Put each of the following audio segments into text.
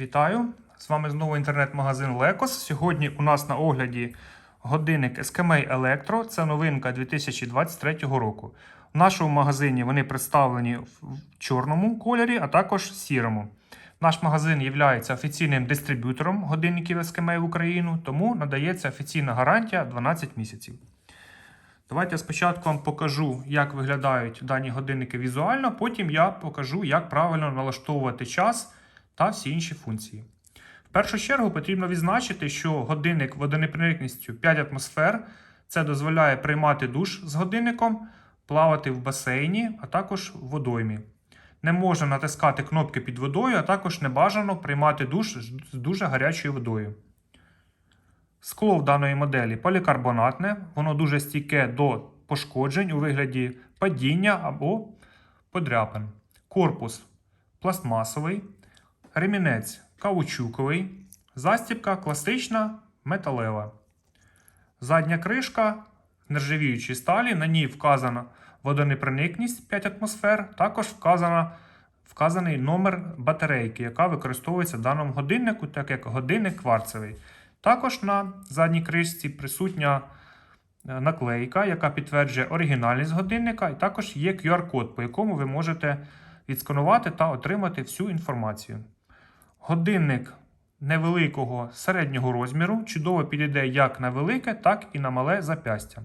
Вітаю! З вами знову інтернет-магазин Lekos. Сьогодні у нас на огляді годинник Eskimei Electro. Це новинка 2023 року. В нашому магазині вони представлені в чорному кольорі, а також сірому. Наш магазин є офіційним дистриб'ютором годинників Eskimei в Україну, тому надається офіційна гарантія 12 місяців. Давайте я спочатку вам покажу, як виглядають дані годинники візуально, потім я покажу, як правильно налаштовувати час та всі інші функції. В першу чергу потрібно відзначити, що годинник водонепроникністю 5 атмосфер це дозволяє приймати душ з годинником, плавати в басейні, а також в водоймі. Не можна натискати кнопки під водою, а також не бажано приймати душ з дуже гарячою водою. Скло в даної моделі полікарбонатне, воно дуже стійке до пошкоджень у вигляді падіння або подряпин. Корпус пластмасовий, ремінець каучуковий, застібка класична металева. Задня кришка нержавіючої сталі, на ній вказана водонепроникність 5 атмосфер, також вказана, вказаний номер батарейки, яка використовується в даному годиннику, так як годинник кварцевий. Також на задній кришці присутня е, наклейка, яка підтверджує оригінальність годинника, і також є QR-код, по якому ви можете відсканувати та отримати всю інформацію. Годинник невеликого середнього розміру чудово підійде як на велике, так і на мале запястя.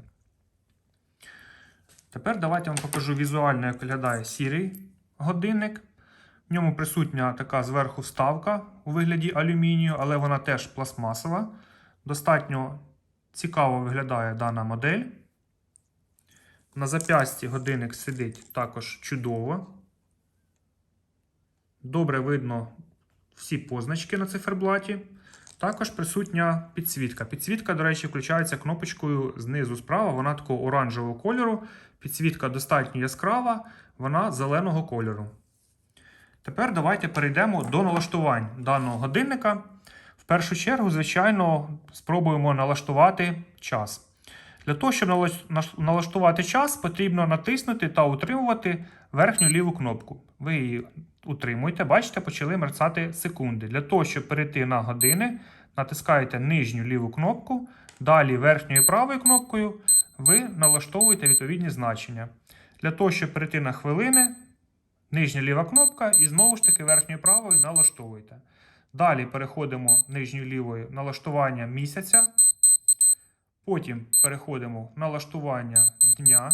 Тепер давайте вам покажу візуально, як виглядає сірий годинник. В ньому присутня така зверху вставка у вигляді алюмінію, але вона теж пластмасова. Достатньо цікаво виглядає дана модель. На зап'ясті годинник сидить також чудово. Добре видно всі позначки на циферблаті. Також присутня підсвітка. Підсвітка, до речі, включається кнопочкою знизу справа. Вона такого оранжевого кольору. Підсвітка достатньо яскрава, вона зеленого кольору. Тепер давайте перейдемо до налаштувань даного годинника. В першу чергу, звичайно, спробуємо налаштувати час. Для того, щоб налаштувати час, потрібно натиснути та утримувати верхню ліву кнопку. Ви її утримуєте, бачите, почали мерцати секунди. Для того, щоб перейти на години, натискаєте нижню ліву кнопку, далі верхньою правою кнопкою ви налаштовуєте відповідні значення. Для того, щоб перейти на хвилини, нижня ліва кнопка і знову ж таки верхньою правою налаштовуєте. Далі переходимо нижньою лівою налаштування місяця. Потім переходимо в налаштування дня.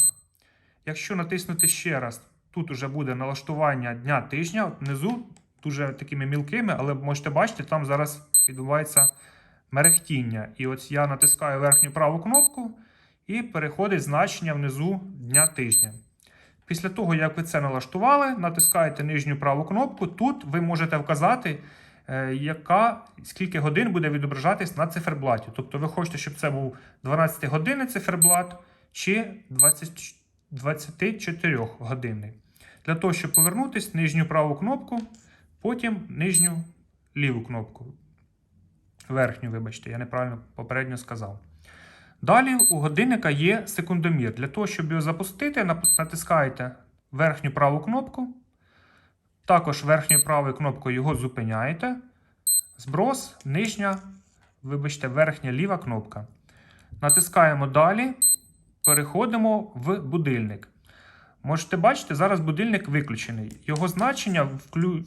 Якщо натиснути ще раз, тут вже буде налаштування дня тижня. Внизу дуже такими мілкими, але можете бачити, там зараз відбувається мерехтіння. І ось я натискаю верхню праву кнопку і переходить значення внизу дня тижня. Після того, як ви це налаштували, натискаєте нижню праву кнопку. Тут ви можете вказати, е, яка, скільки годин буде відображатись на циферблаті. Тобто ви хочете, щоб це був 12 годинний циферблат чи 20, 24 годинний. Для того, щоб повернутися, нижню праву кнопку, потім нижню ліву кнопку. Верхню, вибачте, я неправильно попередньо сказав. Далі у годинника є секундомір. Для того, щоб його запустити, натискаєте верхню праву кнопку. Також верхньою правою кнопкою його зупиняєте. Зброс, нижня, вибачте, верхня ліва кнопка. Натискаємо далі. Переходимо в будильник. Можете бачити, зараз будильник виключений. Його значення,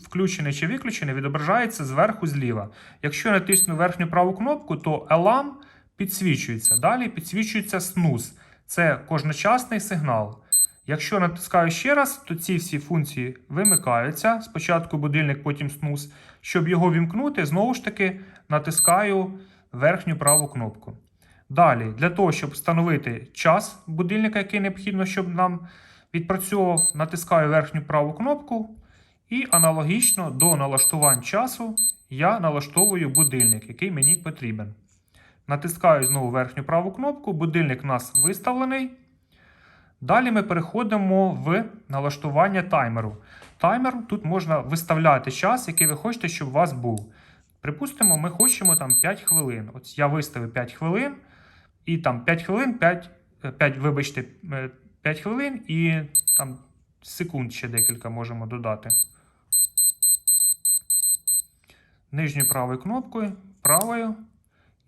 включений чи виключений, відображається зверху зліва. Якщо я натисну верхню праву кнопку, то алам підсвічується. Далі підсвічується снус. Це кожночасний сигнал. Якщо натискаю ще раз, то ці всі функції вимикаються. Спочатку будильник, потім снус. Щоб його вімкнути, знову ж таки натискаю верхню праву кнопку. Далі, для того, щоб встановити час будильника, який необхідно, щоб нам відпрацьовував, натискаю верхню праву кнопку. І аналогічно до налаштувань часу я налаштовую будильник, який мені потрібен. Натискаю знову верхню праву кнопку, будильник у нас виставлений. Далі ми переходимо в налаштування таймеру. Таймер тут можна виставляти час, який ви хочете, щоб у вас був. Припустимо, ми хочемо там 5 хвилин. От я виставив 5 хвилин, і там 5 хвилин, 5, 5 вибачте, 5 хвилин і там секунд ще декілька можемо додати. нижньою правою кнопкою, правою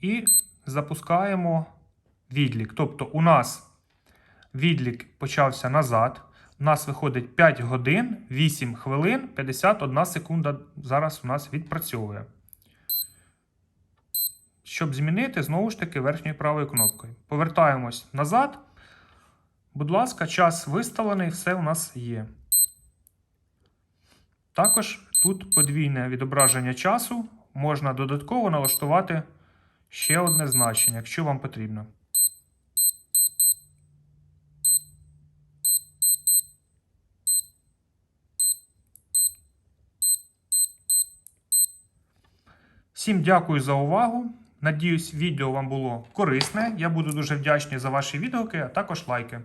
і запускаємо відлік. Тобто у нас відлік почався назад. У нас виходить 5 годин, 8 хвилин, 51 секунда зараз у нас відпрацьовує. Щоб змінити, знову ж таки, верхньою правою кнопкою. Повертаємось назад. Будь ласка, час виставлений, все у нас є. Також тут подвійне відображення часу. Можна додатково налаштувати ще одне значення, якщо вам потрібно. Всім дякую за увагу. Надіюсь, відео вам було корисне. Я буду дуже вдячний за ваші відгуки, а також лайки.